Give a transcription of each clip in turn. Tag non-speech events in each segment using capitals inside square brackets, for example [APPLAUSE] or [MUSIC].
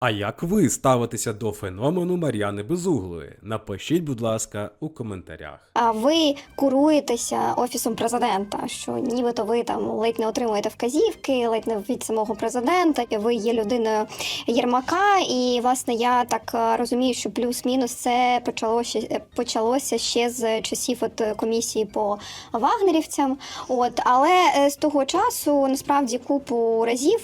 А як ви ставитеся до феномену Мар'яни Безуглої? Напишіть, будь ласка, у коментарях. А ви куруєтеся офісом президента, що нібито ви там ледь не отримуєте вказівки, ледь не від самого президента. Ви є людиною Єрмака, і власне я так е, розумію, що плюс-мінус це почалося е, почалося ще з часів от комісії по вагнерівцям. От але е, з того часу насправді купу разів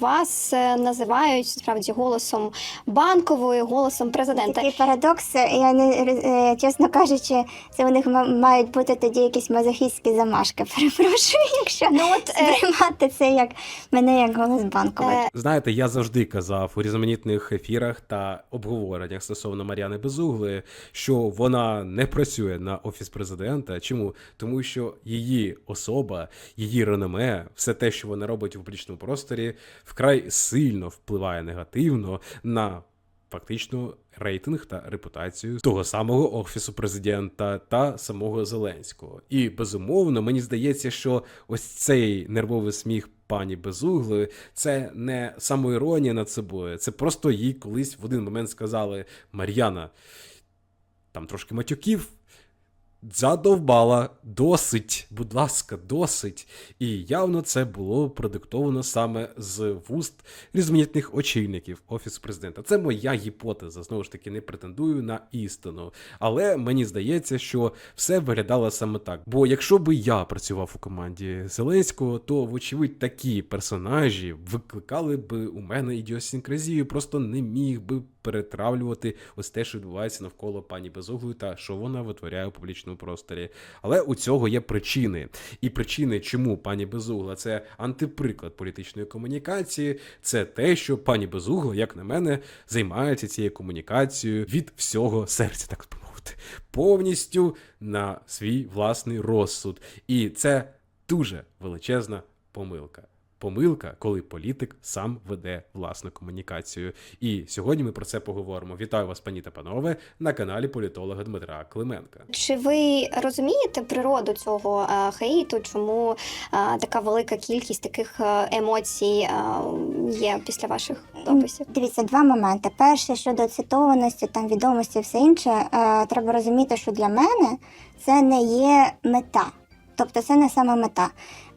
вас називають справді голосом банкової, голосом президента. Такий парадокс. Я не е, чесно кажучи, це у них мають бути тоді якісь мазохістські замашки. [LAUGHS] Перепрошую, якщо Ну от е, сприймати це як мене як голос банковий. е, Знаєте, я завжди казав у різноманітних ефірах та обговореннях стосовно Мар'яни Безуглої, що вона не працює на офіс президента. Чому? Тому що її особа, її реноме, все те, що вона робить у публічному просторі, вкрай сильно впливає негативно на фактично рейтинг та репутацію того самого офісу президента та самого Зеленського. І безумовно, мені здається, що ось цей нервовий сміх пані Безуглої це не самоіронія над собою, це просто їй колись в один момент сказали: Мар'яна, там трошки матюків. Задовбала, досить, будь ласка, досить. І явно це було продиктовано саме з вуст різноманітних очільників офісу президента. Це моя гіпотеза. Знову ж таки, не претендую на істину. Але мені здається, що все виглядало саме так. Бо якщо би я працював у команді Зеленського, то вочевидь такі персонажі викликали би у мене ідіосінкразію, просто не міг би перетравлювати ось те, що відбувається навколо пані Безуглої та що вона витворяє у просторі. Але у цього є причини. І причини, чому пані Безугла це антиприклад політичної комунікації, це те, що пані Безугла, як на мене, займається цією комунікацією від всього серця, так би мовити, повністю на свій власний розсуд. І це дуже величезна помилка. Помилка, коли політик сам веде власну комунікацію. І сьогодні ми про це поговоримо. Вітаю вас, пані та панове, на каналі політолога Дмитра Клименка. Чи ви розумієте природу цього е, хейту? Чому е, така велика кількість таких е, емоцій є після ваших дописів? Дивіться, два моменти. Перше щодо цитованості, там відомості, все інше. Треба розуміти, що для мене це не є мета. Тобто це не саме мета.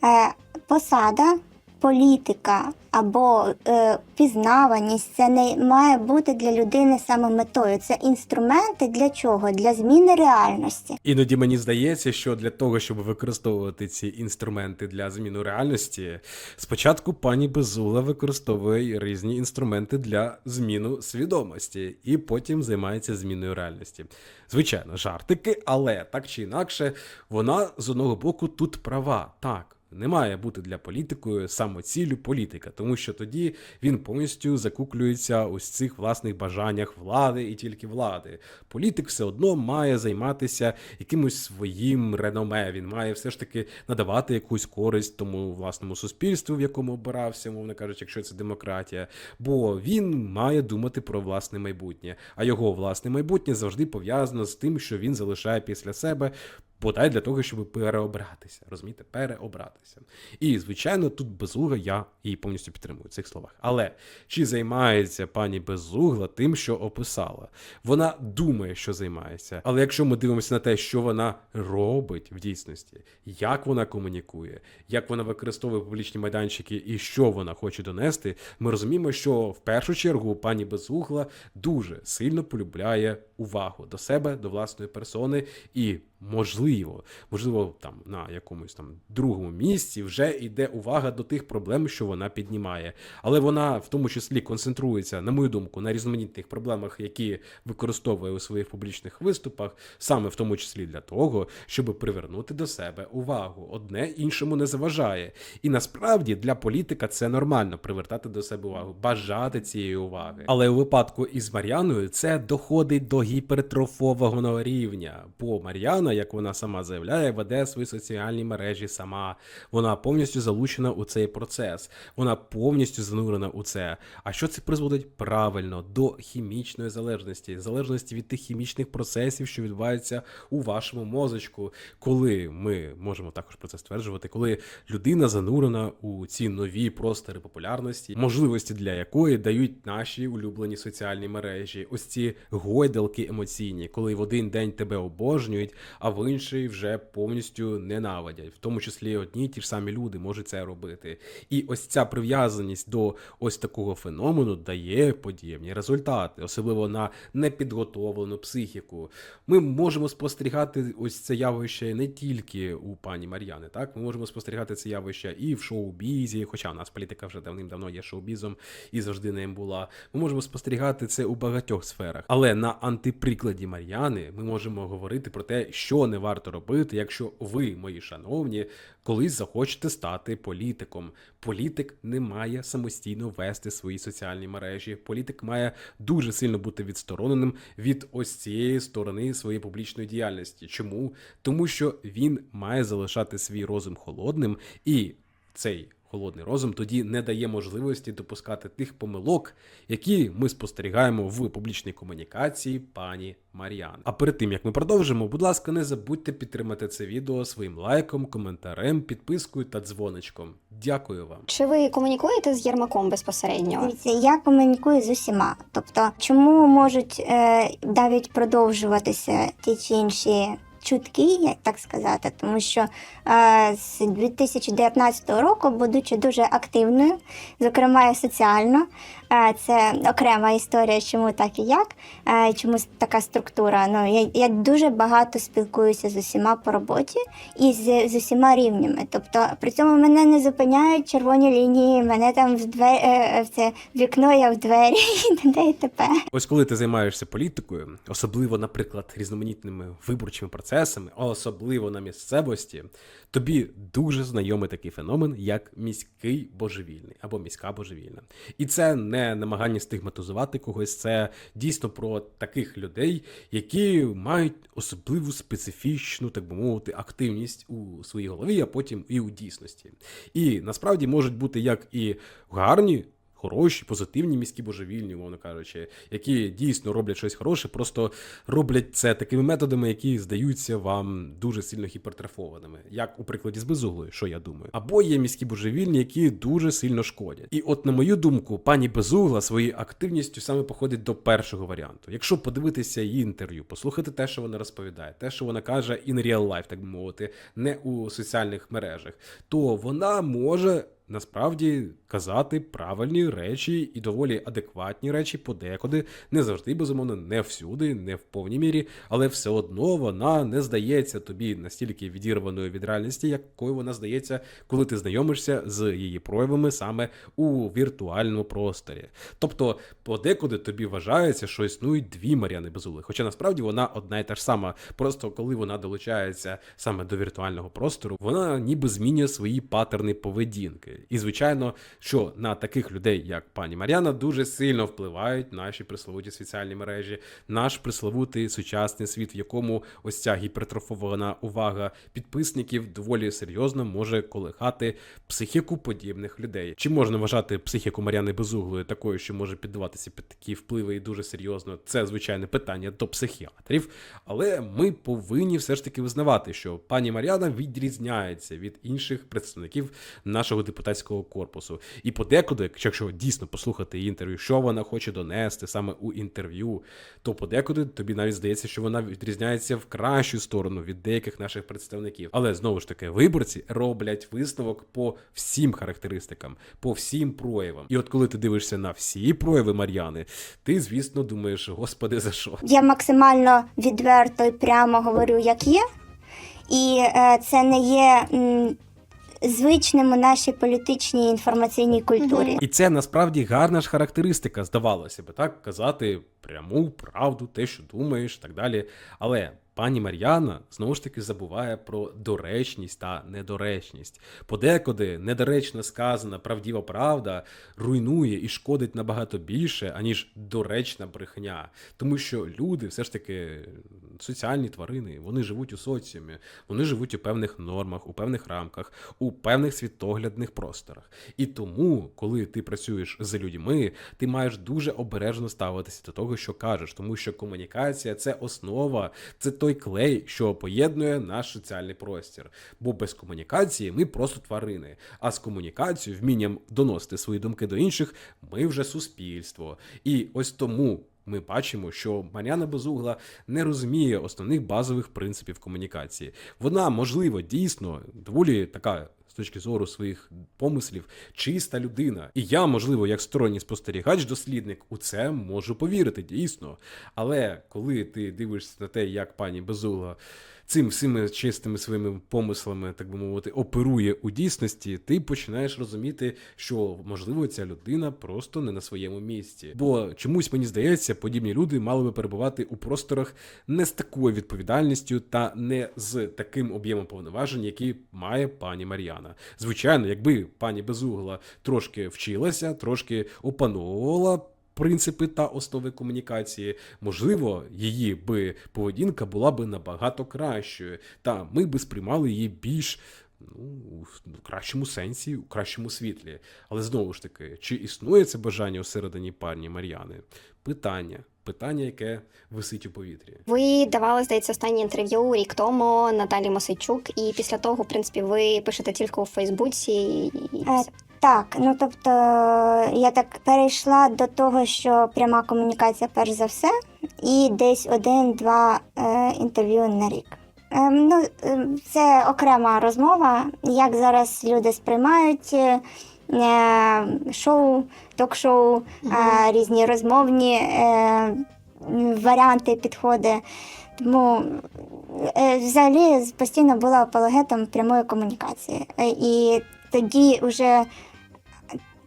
Е, посада, політика або е, пізнаваність це не має бути для людини саме метою. Це інструменти для чого? Для зміни реальності. Іноді мені здається, що для того, щоб використовувати ці інструменти для зміни реальності, спочатку пані Безула використовує різні інструменти для зміну свідомості, і потім займається зміною реальності. Звичайно, жартики, але так чи інакше, вона з одного боку тут права. Так. Не має бути для політикою самоціллю політика, тому що тоді він повністю закуклюється ось цих власних бажаннях влади і тільки влади. Політик все одно має займатися якимось своїм реноме. Він має все ж таки надавати якусь користь тому власному суспільству, в якому обирався, мовно кажучи, якщо це демократія. Бо він має думати про власне майбутнє, а його власне майбутнє завжди пов'язано з тим, що він залишає після себе бодай для того, щоб переобратися. Розумієте, переобратися. І, звичайно, тут безугла я її повністю підтримую в цих словах. Але чи займається пані Безугла тим, що описала? Вона думає, що займається. Але якщо ми дивимося на те, що вона робить в дійсності, як вона комунікує, як вона використовує публічні майданчики і що вона хоче донести, ми розуміємо, що в першу чергу пані Безугла дуже сильно полюбляє увагу до себе, до власної персони і. Можливо, можливо, там на якомусь там другому місці вже йде увага до тих проблем, що вона піднімає. Але вона в тому числі концентрується, на мою думку, на різноманітних проблемах, які використовує у своїх публічних виступах, саме в тому числі для того, щоб привернути до себе увагу. Одне іншому не заважає. І насправді для політика це нормально привертати до себе увагу, бажати цієї уваги. Але у випадку із Мар'яною це доходить до гіпертрофованого рівня. Бо Мар'яна, як вона сама заявляє, веде свої соціальні мережі сама. Вона повністю залучена у цей процес. Вона повністю занурена у це. А що це призводить правильно до хімічної залежності, залежності від тих хімічних процесів, що відбуваються у вашому мозочку, коли ми можемо також про це стверджувати, коли людина занурена у ці нові простори популярності, можливості для якої дають наші улюблені соціальні мережі, ось ці гойдалки емоційні, коли в один день тебе обожнюють, а в інший вже повністю ненавидять. В тому числі одні ті ж самі люди можуть це робити. І ось ця прив'язаність до ось такого феномену дає подібні результати, особливо на непідготовлену психіку. Ми можемо спостерігати ось це явище не тільки у пані Мар'яни, так ми можемо спостерігати це явище і в шоу-бізі, хоча у нас політика вже давним-давно є шоу-бізом і завжди ним була. Ми можемо спостерігати це у багатьох сферах. Але на антиприкладі Мар'яни ми можемо говорити про те, що не варто робити, якщо ви, мої шановні, колись захочете стати політиком. Політик не має самостійно вести свої соціальні мережі. Політик має дуже сильно бути відстороненим від ось цієї сторони своєї публічної діяльності. Чому? Тому що він має залишати свій розум холодним і цей. Холодний розум тоді не дає можливості допускати тих помилок, які ми спостерігаємо в публічній комунікації пані Мар'ян. А перед тим як ми продовжимо, будь ласка, не забудьте підтримати це відео своїм лайком, коментарем, підпискою та дзвоничком. Дякую вам. Чи ви комунікуєте з Єрмаком безпосередньо? Я комунікую з усіма. Тобто, чому можуть е, навіть продовжуватися ті чи інші чутки, як так сказати, тому що е, з 2019 року, будучи дуже активною, зокрема і соціально, е, це окрема історія, чому так і як, е, чому така структура. Ну я, я дуже багато спілкуюся з усіма по роботі і з, з усіма рівнями. Тобто при цьому мене не зупиняють червоні лінії, мене там в двері в це вікно, я в двері [LAUGHS] і т.д. і т.п. Ось коли ти займаєшся політикою, особливо, наприклад, різноманітними виборчими процесами, а особливо на місцевості, тобі дуже знайомий такий феномен, як міський божевільний або міська божевільна. І це не намагання стигматизувати когось, це дійсно про таких людей, які мають особливу специфічну, так би мовити, активність у своїй голові, а потім і у дійсності. І насправді можуть бути як і гарні. Хороші, позитивні міські божевільні, умовно кажучи, які дійсно роблять щось хороше, просто роблять це такими методами, які здаються вам дуже сильно гіпертрофованими, як у прикладі з безуглою, що я думаю. Або є міські божевільні, які дуже сильно шкодять. І от, на мою думку, пані Безугла своєю активністю саме походить до першого варіанту. Якщо подивитися її інтерв'ю, послухати те, що вона розповідає, те, що вона каже in real life, так би мовити, не у соціальних мережах, то вона може насправді казати правильні речі і доволі адекватні речі подекуди, не завжди, безумовно, не всюди, не в повній мірі, але все одно вона не здається тобі настільки відірваною від реальності, якою вона здається, коли ти знайомишся з її проявами саме у віртуальному просторі. Тобто, подекуди тобі вважається, що існують дві Мар'яни Безули, хоча насправді вона одна і та ж сама. Просто коли вона долучається саме до віртуального простору, вона ніби змінює свої патерни поведінки. І звичайно, що на таких людей, як пані Мар'яна, дуже сильно впливають наші присловуті соціальні мережі, наш присловутий сучасний світ, в якому ось ця гіпертрофована увага підписників доволі серйозно може колихати психіку подібних людей. Чи можна вважати психіку Мар'яни Безуглої такою, що може піддаватися під такі впливи і дуже серйозно? Це звичайне питання до психіатрів, але ми повинні все ж таки визнавати, що пані Мар'яна відрізняється від інших представників нашого депутатського корпусу. І подекуди, якщо дійсно послухати її інтерв'ю, що вона хоче донести саме у інтерв'ю, то подекуди тобі навіть здається, що вона відрізняється в кращу сторону від деяких наших представників. Але знову ж таки, виборці роблять висновок по всім характеристикам, по всім проявам. І от коли ти дивишся на всі прояви Мар'яни, ти, звісно, думаєш, господи, за що? Я максимально відверто і прямо говорю, як є, і е, це не є м, звичним у нашій політичній інформаційній культурі. І це насправді гарна ж характеристика, здавалося би, так казати пряму правду, те, що думаєш, так далі. Але пані Мар'яна знову ж таки забуває про доречність та недоречність. Подекуди недоречно сказана правдіва правда руйнує і шкодить набагато більше, аніж доречна брехня. Тому що люди все ж таки соціальні тварини, вони живуть у соціумі, вони живуть у певних нормах, у певних рамках, у певних світоглядних просторах. І тому, коли ти працюєш з людьми, ти маєш дуже обережно ставитися до того, що кажеш, тому що комунікація це основа, це той клей, що поєднує наш соціальний простір. Бо без комунікації ми просто тварини. А з комунікацією, вмінням доносити свої думки до інших, ми вже суспільство. І ось тому. Ми бачимо, що Мар'яна Безугла не розуміє основних базових принципів комунікації. Вона, можливо, дійсно доволі така з точки зору своїх помислів, чиста людина. І я, можливо, як сторонній спостерігач, дослідник, у це можу повірити, дійсно. Але коли ти дивишся на те, як пані Безугла цим всіми чистими своїми помислами, так би мовити, оперує у дійсності, ти починаєш розуміти, що можливо ця людина просто не на своєму місці. Бо чомусь мені здається, подібні люди мали би перебувати у просторах не з такою відповідальністю та не з таким об'ємом повноважень, які має пані Мар'яна. Звичайно, якби пані Безугла трошки вчилася, трошки опановувала. Принципи та основи комунікації, можливо, її би поведінка була би набагато кращою, та ми би сприймали її більш ну, в кращому сенсі, у кращому світлі. Але знову ж таки, чи існує це бажання всередині пані Мар'яни? Питання. Питання, яке висить у повітрі. Ви давали, здається, останнє інтерв'ю рік тому Наталі Мосичук, і після того, в принципі, ви пишете тільки у Фейсбуці. І... Так, ну тобто я так перейшла до того, що пряма комунікація перш за все, і десь один-два е, інтерв'ю на рік. Е, ну, е, це окрема розмова, як зараз люди сприймають е, шоу, ток-шоу, е, різні розмовні е, варіанти, підходи. Тому е, взагалі постійно була апологетом прямої комунікації. Е, І тоді вже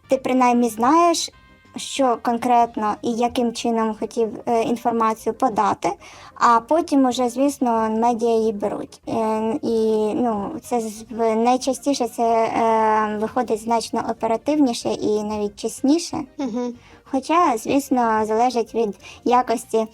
ти принаймні знаєш, що конкретно і яким чином хотів е, інформацію подати, а потім уже, звісно, медіа її беруть. Е, і ну, це найчастіше це е, виходить значно оперативніше і навіть чесніше. Угу. Хоча, звісно, залежить від якості е,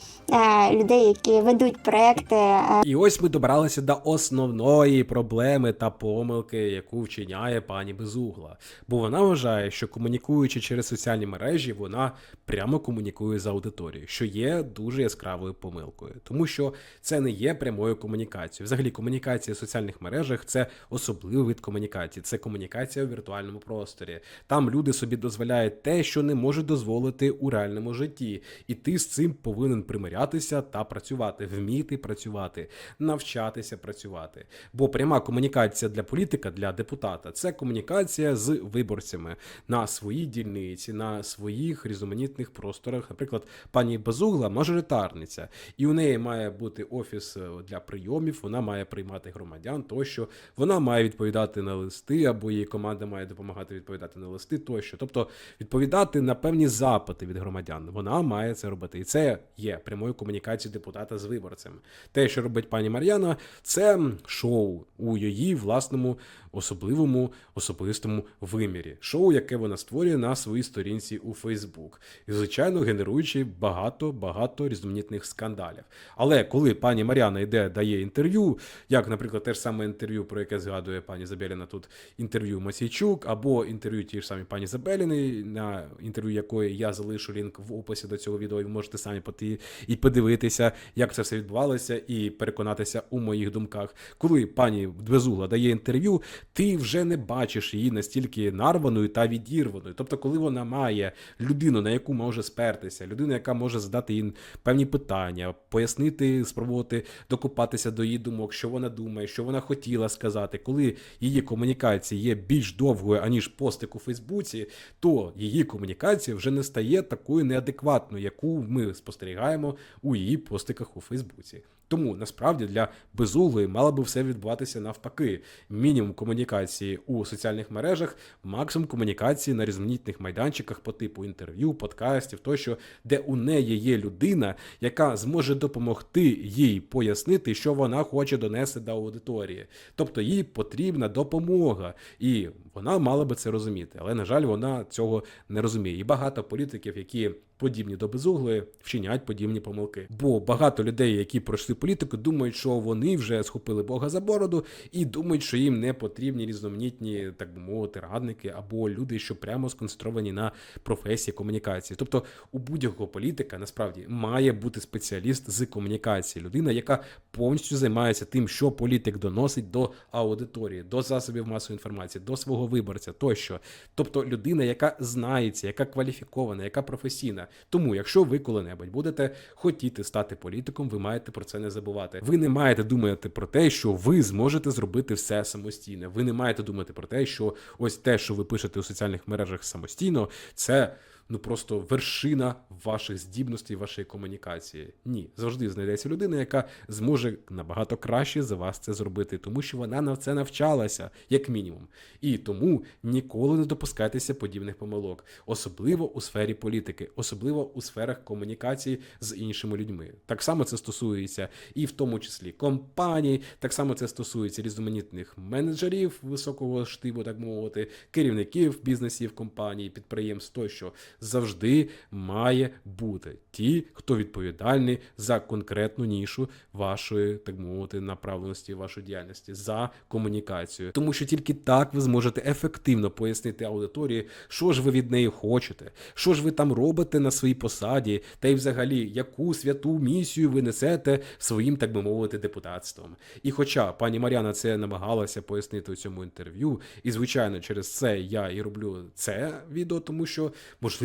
людей, які ведуть проекти. Е, І ось ми добралися до основної проблеми та помилки, яку вчиняє пані Безугла. Бо вона вважає, що комунікуючи через соціальні мережі, вона прямо комунікує з аудиторією, що є дуже яскравою помилкою, тому що це не є прямою комунікацією. Взагалі, комунікація в соціальних мережах це особливий вид комунікації, це комунікація у віртуальному просторі. Там люди собі дозволяють те, що не можуть дозволити у реальному житті, і ти з цим повинен примирятися та працювати, вміти працювати, навчатися працювати. Бо пряма комунікація для політика, для депутата це комунікація з виборцями на своїй дільниці, на своїх різноманітних просторах. Наприклад, пані Базугла мажоритарниця, і у неї має бути офіс е, для прийомів, вона має приймати громадян тощо, вона має відповідати на листи, або її команда має допомагати відповідати на листи тощо. Тобто відповідати на певні запити від громадян. Вона має це робити. І це є прямою комунікацією депутата з виборцем. Те, що робить пані Мар'яна, це шоу у її власному особливому особистому вимірі. Шоу, яке вона створює на своїй сторінці у Фейсбук, і звичайно генеруючи багато багато різноманітних скандалів. Але коли пані Мар'яна йде, дає інтерв'ю, як, наприклад, те ж саме інтерв'ю, про яке згадує пані Забеліна тут інтерв'ю Масійчук, або інтерв'ю ті ж самі пані Забеліни, на інтерв'ю якої я залишу лінк в описі до цього відео, і ви можете самі піти і подивитися, як це все відбувалося, і переконатися у моїх думках. Коли пані Безугла дає інтерв'ю, ти вже не бачиш її настільки нарваною та відірваною. Тобто, коли вона має людину, на яку може спертися, людину, яка може задати їй певні питання, пояснити, спробувати докопатися до її думок, що вона думає, що вона хотіла сказати, коли її комунікація є більш довгою, аніж постик у Фейсбуці, то її комунікація вже не стає такою неадекватною, яку ми спостерігаємо у її постиках у Фейсбуці. Тому насправді для безуглої мало би все відбуватися навпаки. Мінімум комунікації у соціальних мережах, максимум комунікації на різноманітних майданчиках по типу інтерв'ю, подкастів тощо, де у неї є людина, яка зможе допомогти їй пояснити, що вона хоче донести до аудиторії. Тобто їй потрібна допомога, і вона мала би це розуміти. Але на жаль, вона цього не розуміє. І багато політиків, які подібні до безуглої, вчиняють подібні помилки. Бо багато людей, які пройшли політику, думають, що вони вже схопили Бога за бороду і думають, що їм не потрібні різноманітні, так би мовити, радники або люди, що прямо сконцентровані на професії комунікації. Тобто у будь-якого політика насправді має бути спеціаліст з комунікації, людина, яка повністю займається тим, що політик доносить до аудиторії, до засобів масової інформації, до свого виборця тощо. Тобто людина, яка знається, яка кваліфікована, яка професійна. Тому, якщо ви коли-небудь будете хотіти стати політиком, ви маєте про це не забувати. Ви не маєте думати про те, що ви зможете зробити все самостійно. Ви не маєте думати про те, що ось те, що ви пишете у соціальних мережах самостійно, це. Ну просто вершина ваших здібностей, вашої комунікації. Ні, завжди знайдеться людина, яка зможе набагато краще за вас це зробити, тому що вона на це навчалася, як мінімум. І тому ніколи не допускайтеся подібних помилок, особливо у сфері політики, особливо у сферах комунікації з іншими людьми. Так само це стосується і в тому числі компаній, так само це стосується різноманітних менеджерів високого штибу, так мовити, керівників бізнесів, компаній, підприємств тощо завжди має бути ті, хто відповідальний за конкретну нішу вашої, так мовити, направленості вашої діяльності за комунікацію. Тому що тільки так ви зможете ефективно пояснити аудиторії, що ж ви від неї хочете, що ж ви там робите на своїй посаді, та й взагалі яку святу місію ви несете своїм, так би мовити, депутатством. І хоча пані Мар'яна це намагалася пояснити у цьому інтерв'ю, і звичайно, через це я і роблю це відео, тому що можливо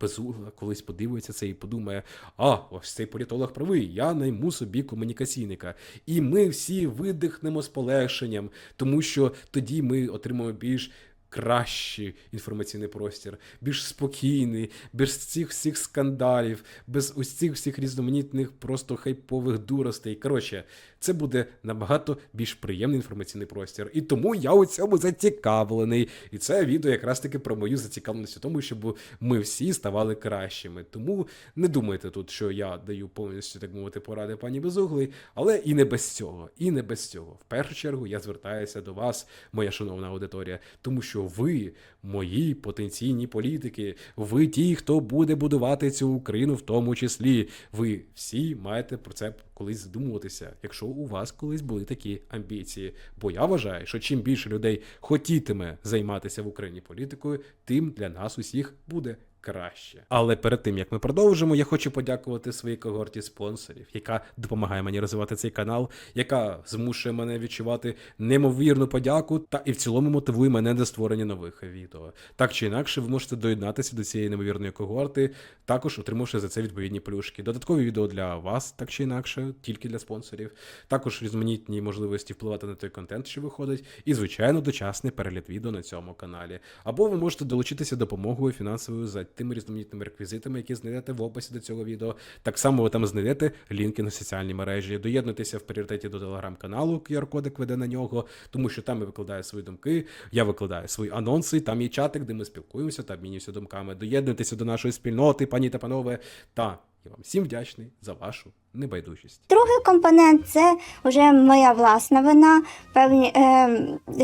безугла колись подивиться це і подумає: а ось цей політолог правий, я найму собі комунікаційника. І ми всі видихнемо з полегшенням, тому що тоді ми отримаємо більш кращий інформаційний простір, більш спокійний, без цих всіх скандалів, без цих всіх різноманітних просто хайпових дуростей. Коротше, це буде набагато більш приємний інформаційний простір. І тому я у цьому зацікавлений. І це відео якраз таки про мою зацікавленість у тому, щоб ми всі ставали кращими. Тому не думайте тут, що я даю повністю так мовити поради пані Безуглий, але і не без цього. І не без цього. В першу чергу я звертаюся до вас, моя шановна аудиторія, тому що ви, мої потенційні політики, ви ті, хто буде будувати цю Україну, в тому числі. Ви всі маєте про це колись задумуватися, якщо у вас колись були такі амбіції. Бо я вважаю, що чим більше людей хотітиме займатися в Україні політикою, тим для нас усіх буде. Краще, але перед тим як ми продовжимо, я хочу подякувати своїй когорті спонсорів, яка допомагає мені розвивати цей канал, яка змушує мене відчувати неймовірну подяку та і в цілому мотивує мене до створення нових відео. Так чи інакше, ви можете доєднатися до цієї неймовірної когорти, також отримавши за це відповідні плюшки. Додаткові відео для вас, так чи інакше, тільки для спонсорів. Також різноманітні можливості впливати на той контент, що виходить, і звичайно, дочасний перегляд відео на цьому каналі. Або ви можете долучитися допомогою фінансовою за тими різноманітними реквізитами, які знайдете в описі до цього відео. Так само ви там знайдете лінки на соціальні мережі. Доєднуйтеся в пріоритеті до телеграм-каналу, QR-кодик веде на нього, тому що там я викладаю свої думки, я викладаю свої анонси, там є чатик, де ми спілкуємося та обмінюємося думками. Доєднуйтеся до нашої спільноти, пані та панове. Та я вам всім вдячний за вашу небайдужість. Другий компонент це вже моя власна вина, певний е,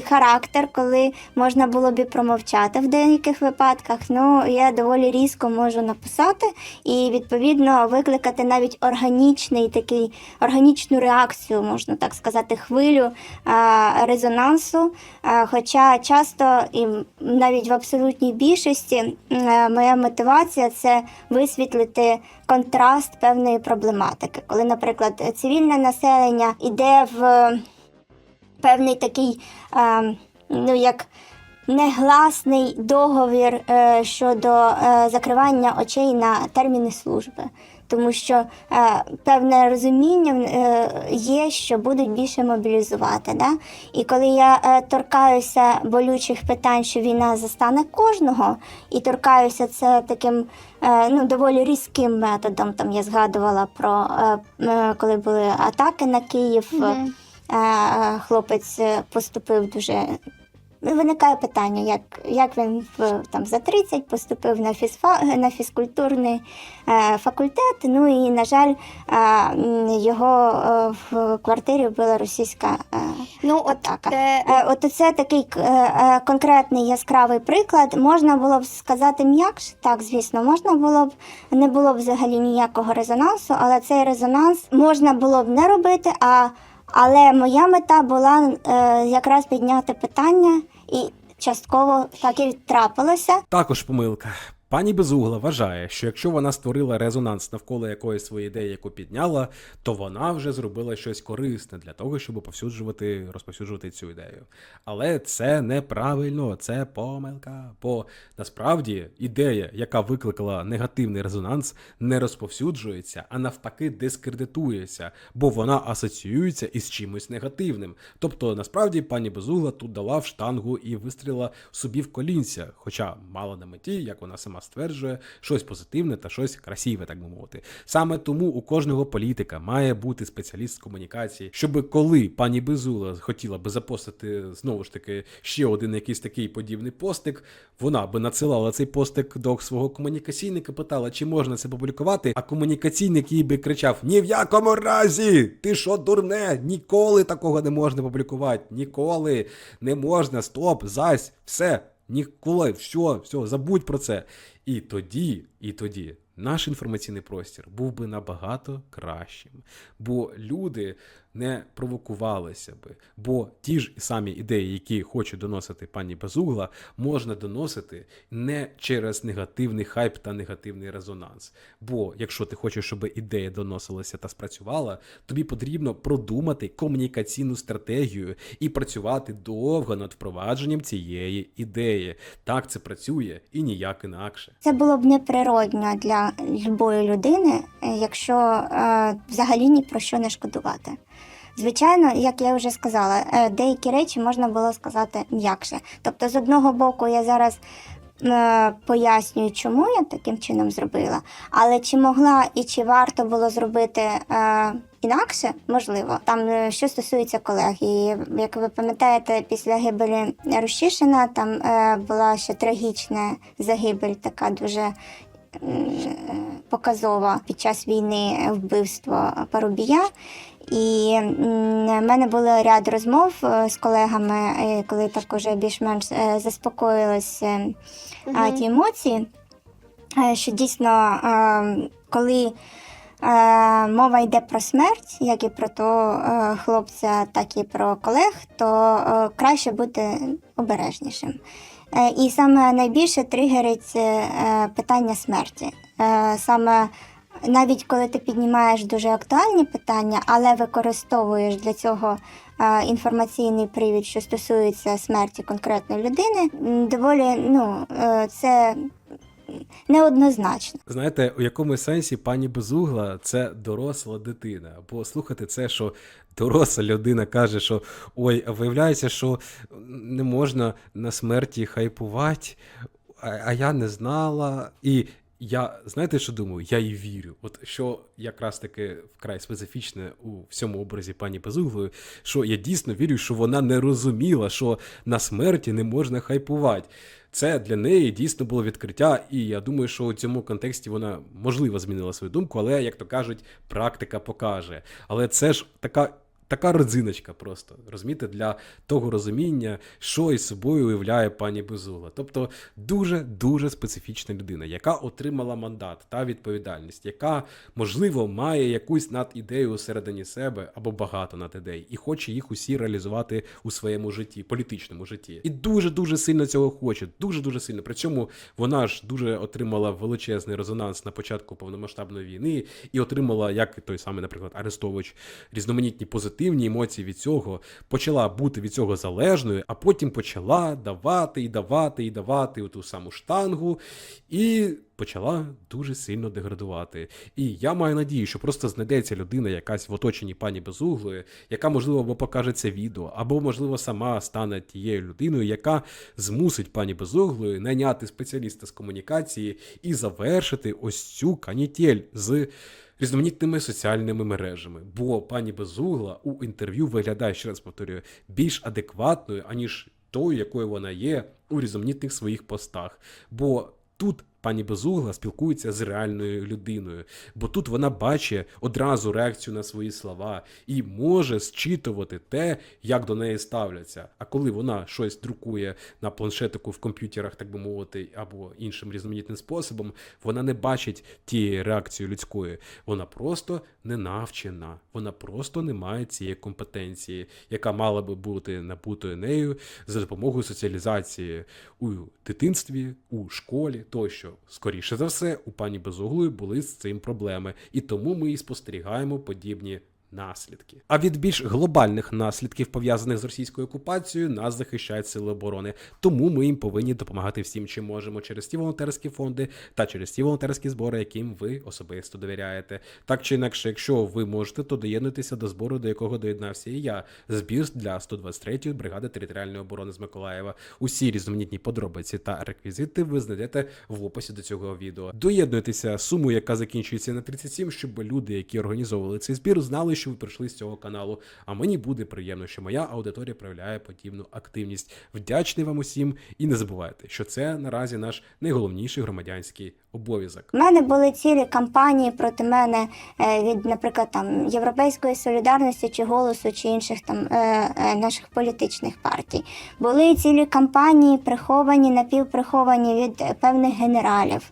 характер, коли можна було б промовчати в деяких випадках. Ну я доволі різко можу написати і відповідно викликати навіть органічний такий органічну реакцію, можна так сказати, хвилю е, резонансу. Е, хоча часто і навіть в абсолютній більшості е, моя мотивація це висвітлити контраст певної проблематики, коли, наприклад, цивільне населення йде в певний такий, е, ну як негласний договір е, щодо е, закривання очей на терміни служби. Тому що е, певне розуміння е, є, що будуть більше мобілізувати. Да? І коли я е, торкаюся болючих питань, що війна застане кожного, і торкаюся це таким е, ну, доволі різким методом. Там я згадувала про е, е, коли були атаки на Київ. Е, е, Хлопець поступив дуже виникає питання, як, як він там, за 30 поступив на, фізфа, на фізкультурний е, факультет. Ну і, на жаль, е, його е, в квартирі вбила російська е, Ну, от атака. е, Е, От це такий е, е, конкретний яскравий приклад. Можна було б сказати м'якше, так, звісно, можна було б не було б взагалі ніякого резонансу, але цей резонанс можна було б не робити. А, але моя мета була е, якраз підняти питання, і частково так і трапилося. Також помилка. Пані Безугла вважає, що якщо вона створила резонанс навколо якоїсь своєї ідеї, яку підняла, то вона вже зробила щось корисне для того, щоб повсюджувати, розповсюджувати цю ідею. Але це неправильно, це помилка. Бо насправді ідея, яка викликала негативний резонанс, не розповсюджується, а навпаки дискредитується, бо вона асоціюється із чимось негативним. Тобто, насправді, пані Безугла тут дала в штангу і вистріла собі в колінця, хоча мала на меті, як вона сама стверджує, щось позитивне та щось красиве, так би мовити. Саме тому у кожного політика має бути спеціаліст з комунікації, щоб коли пані Безула хотіла би запостити знову ж таки ще один якийсь такий подібний постик, вона би надсилала цей постик до свого комунікаційника, питала, чи можна це публікувати, а комунікаційник їй би кричав: Ні в якому разі! Ти що, дурне? Ніколи такого не можна публікувати. Ніколи не можна. Стоп, зась, все. Ніколи, все, все, забудь про це. І тоді, і тоді наш інформаційний простір був би набагато кращим, бо люди не провокувалися би, бо ті ж самі ідеї, які хоче доносити пані Безугла, можна доносити не через негативний хайп та негативний резонанс. Бо якщо ти хочеш, щоб ідея доносилася та спрацювала, тобі потрібно продумати комунікаційну стратегію і працювати довго над впровадженням цієї ідеї. Так це працює і ніяк інакше. Це було б неприродньо для любої людини, якщо е, взагалі ні про що не шкодувати. Звичайно, як я вже сказала, е, деякі речі можна було сказати м'якше. Тобто, з одного боку, я зараз е, пояснюю, чому я таким чином зробила, але чи могла і чи варто було зробити е, інакше, можливо, там е, що стосується колег. Як ви пам'ятаєте, після гибелі Рущишина там е, була ще трагічна загибель, така дуже показова під час війни вбивство Парубія. І в мене було ряд розмов е, з колегами, е, коли так уже більш-менш е, заспокоїлися а, ті емоції, що дійсно, коли мова йде про смерть, як і про того хлопця, так і про колег, то краще бути обережнішим. Е, І саме найбільше тригерить е, питання смерті. Е, Саме навіть коли ти піднімаєш дуже актуальні питання, але використовуєш для цього е, інформаційний привід, що стосується смерті конкретної людини, доволі ну, е, це неоднозначно. Знаєте, у якому сенсі пані Безугла це доросла дитина. Бо слухати це що доросла людина каже, що ой, а виявляється, що не можна на смерті хайпувати, а, я не знала. І я знаєте, що думаю? Я їй вірю. От що якраз таки вкрай специфічне у всьому образі пані Безуглої, що я дійсно вірю, що вона не розуміла, що на смерті не можна хайпувати. Це для неї дійсно було відкриття, і я думаю, що у цьому контексті вона можливо змінила свою думку, але як то кажуть, практика покаже. Але це ж така. Така родзиночка просто розумієте, для того розуміння, що із собою уявляє пані Безугла. Тобто дуже дуже специфічна людина, яка отримала мандат та відповідальність, яка можливо має якусь надідею усередині себе або багато надідей, і хоче їх усі реалізувати у своєму житті, політичному житті. І дуже дуже сильно цього хоче, дуже дуже сильно. При цьому вона ж дуже отримала величезний резонанс на початку повномасштабної війни і отримала, як той самий, наприклад, Арестович, різноманітні позитивні емоції від цього, почала бути від цього залежною, а потім почала давати і давати і давати у ту саму штангу, і почала дуже сильно деградувати. І я маю надію, що просто знайдеться людина якась в оточенні пані Безуглої, яка, можливо, або покаже це відео, або, можливо, сама стане тією людиною, яка змусить пані Безуглою найняти спеціаліста з комунікації і завершити ось цю канітель з різноманітними соціальними мережами. Бо пані Безугла у інтерв'ю виглядає, ще раз повторюю, більш адекватною, аніж тою, якою вона є у різноманітних своїх постах. Бо тут пані Безугла спілкується з реальною людиною, бо тут вона бачить одразу реакцію на свої слова і може зчитувати те, як до неї ставляться. А коли вона щось друкує на планшетику в комп'ютерах, так би мовити, або іншим різноманітним способом, вона не бачить тієї реакції людської. Вона просто не навчена, вона просто не має цієї компетенції, яка мала би бути набутою нею за допомогою соціалізації у дитинстві, у школі тощо. Скоріше за все, у пані Безуглої були з цим проблеми, і тому ми і спостерігаємо подібні. Наслідки. А від більш глобальних наслідків, пов'язаних з російською окупацією, нас захищають сили оборони. Тому ми їм повинні допомагати всім, чим можемо через ті волонтерські фонди та через ті волонтерські збори, яким ви особисто довіряєте. Так чи інакше, якщо ви можете, то доєднуйтеся до збору, до якого доєднався і я. Збір для 123-ї бригади територіальної оборони з Миколаєва. Усі різноманітні подробиці та реквізити ви знайдете в описі до цього відео. Доєднуйтеся суму, яка закінчується на 37, щоб люди, які організовували цей збір, знали, що ви прийшли з цього каналу. А мені буде приємно, що моя аудиторія проявляє подібну активність. Вдячний вам усім і не забувайте, що це наразі наш найголовніший громадянський обов'язок. У мене були цілі кампанії проти мене е, від, наприклад, там Європейської солідарності чи голосу, чи інших там е, е, наших політичних партій. Були цілі кампанії, приховані, напівприховані від певних генералів,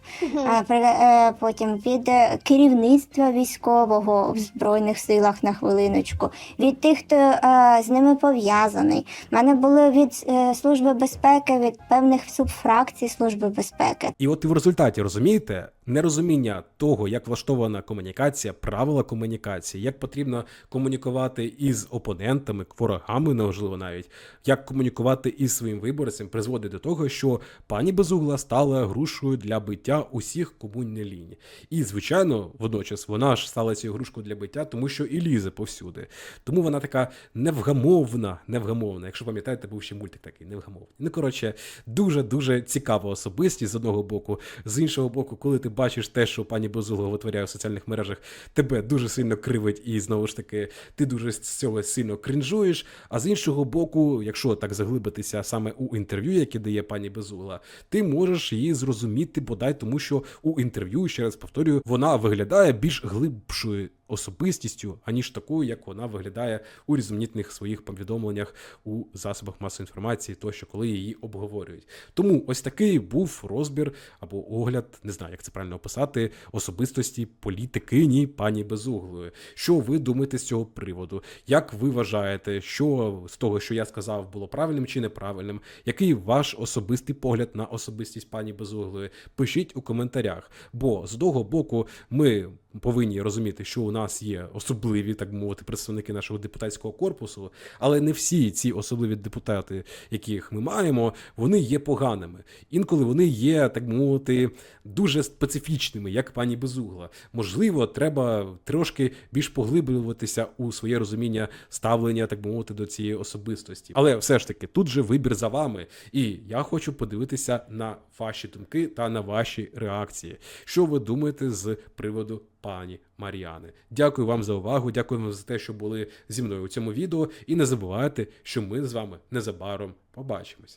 при- потім від керівництва військового в збройних силах на хвилиночку, від тих, хто е, з ними пов'язаний. У мене були від е, служби безпеки, від певних субфракцій служби безпеки. І от і в результаті розумієте нерозуміння того, як влаштована комунікація, правила комунікації, як потрібно комунікувати із опонентами, ворогами, можливо, навіть як комунікувати із своїм виборцем, призводить до того, що пані Безугла стала грушою для биття усіх, кому не лінь. І звичайно, водночас вона ж стала цією грушкою для биття, тому що і лізе повсюди. Тому вона така невгамовна, невгамовна. Якщо пам'ятаєте, був ще мультик такий невгамовний. Ну коротше, дуже дуже цікава особистість з одного боку, з іншого боку, коли ти бачиш те, що пані Безугла витворяє в соціальних мережах, тебе дуже сильно кривить, і знову ж таки, ти дуже з цього сильно кринжуєш. А з іншого боку, якщо так заглибитися саме у інтерв'ю, яке дає пані Безугла, ти можеш її зрозуміти бодай, тому що у інтерв'ю, ще раз повторюю, вона виглядає більш глибшою особистістю, аніж такою, як вона виглядає у різноманітних своїх повідомленнях у засобах масової інформації, тощо, коли її обговорюють. Тому ось такий був розбір або огляд, не знаю, як це правильно описати, особистості політикині пані Безуглої. Що ви думаєте з цього приводу? Як ви вважаєте, що з того, що я сказав, було правильним чи неправильним? Який ваш особистий погляд на особистість пані Безуглої? Пишіть у коментарях. Бо з одного боку ми повинні розуміти, що у нас є особливі, так мовити, представники нашого депутатського корпусу, але не всі ці особливі депутати, яких ми маємо, вони є поганими. Інколи вони є, так мовити, дуже специфічними, як пані Безугла. Можливо, треба трошки більш поглиблюватися у своє розуміння ставлення, так мовити, до цієї особистості. Але все ж таки, тут же вибір за вами, і я хочу подивитися на ваші думки та на ваші реакції. Що ви думаєте з приводу пані Мар'яни? Дякую вам за увагу. Дякую вам за те, що були зі мною у цьому відео. І не забувайте, що ми з вами незабаром побачимось.